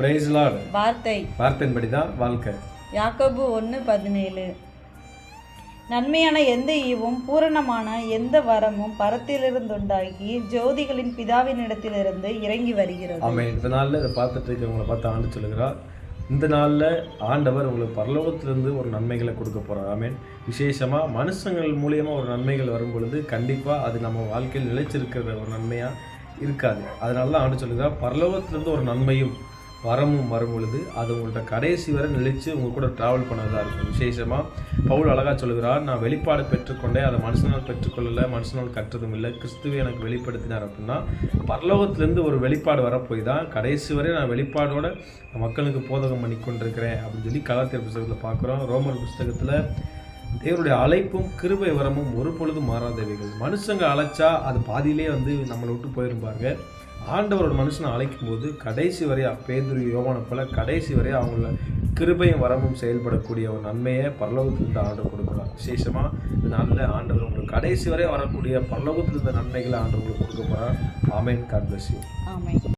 பிரைஸ்லாட் வார்த்தை. வார்த்தையின்படி தான் வாழ்க்கை. யாக்கோபு ஒன்று பதினேழு. நன்மையான எந்த ஈவும் பூரணமான எந்த வரமும் பரத்திலிருந்துண்டாகி ஜோதிகளின் பிதாவினிடத்திலிருந்து இறங்கி வருகிறது. ஆமென். இந்த நாளில் இதை பார்த்துட்டு இருக்கிறவங்களை பார்த்து ஆண்டு சொல்லுகிறார். இந்த நாளில் ஆண்டவர் உங்களுக்கு பரலோகத்திலிருந்து ஒரு நன்மைகளை கொடுக்க போகிறார் ஆமென். விசேஷமாக மனுஷங்கள் மூலியமாக ஒரு நன்மைகள் வரும் பொழுது கண்டிப்பாக அது நம்ம வாழ்க்கையில் நிலைச்சிருக்கிற ஒரு நன்மையாக இருக்காது. அதனால தான் ஆண்டு சொல்லுகிறார் பரலோகத்திலிருந்து ஒரு நன்மையும் வரமும் வரும் பொழுது அது உங்கள்கிட்ட கடைசி வரை நிலைச்சு உங்கள் கூட ட்ராவல் பண்ணதாக இருக்கும். விசேஷமாக பவுல் அழகாக சொல்கிறார் நான் வெளிப்பாடு பெற்றுக்கொண்டேன் அதை மனுஷனால் பெற்றுக்கொள்ளலை மனுஷனால் கற்றதும் இல்லை. கிறிஸ்துவை எனக்கு வெளிப்படுத்தினார் அப்படின்னா பரலோகத்திலேருந்து ஒரு வெளிப்பாடு வரப்போய் தான் கடைசி வரை நான் வெளிப்பாடோட மக்களுக்கு போதகம் பண்ணி கொண்டிருக்கிறேன் அப்படின்னு சொல்லி கலாத்திர புஸ்தகத்தில் பார்க்குறோம். ரோமர் புஸ்தகத்தில் தேவனுடைய அழைப்பும் கிருபை வரமும் ஒரு பொழுதும் மாறாதவைகள். மனுஷங்க அழைச்சா அது பாதியிலே வந்து நம்மளை விட்டு போயிரும் ஆண்டவர் ஆண்டவரோட மனுஷனை அழைக்கும் போது கடைசி வரையா பேதுரு யோவானை போல கடைசி வரை அவங்கள கிருபையும் வரமும் செயல்படக்கூடிய ஒரு நன்மையை பரலோகத்திலிருந்து ஆண்டவர் கொடுக்கலாம் விசேஷமாக இந்த நாளில் ஆண்டவர் உங்களுக்கு கடைசி வரை வரக்கூடிய பரலோகத்திலிருந்த நன்மைகளை ஆண்டவர் உங்களுக்கு கொடுக்க போகிறார் ஆமேன். காட்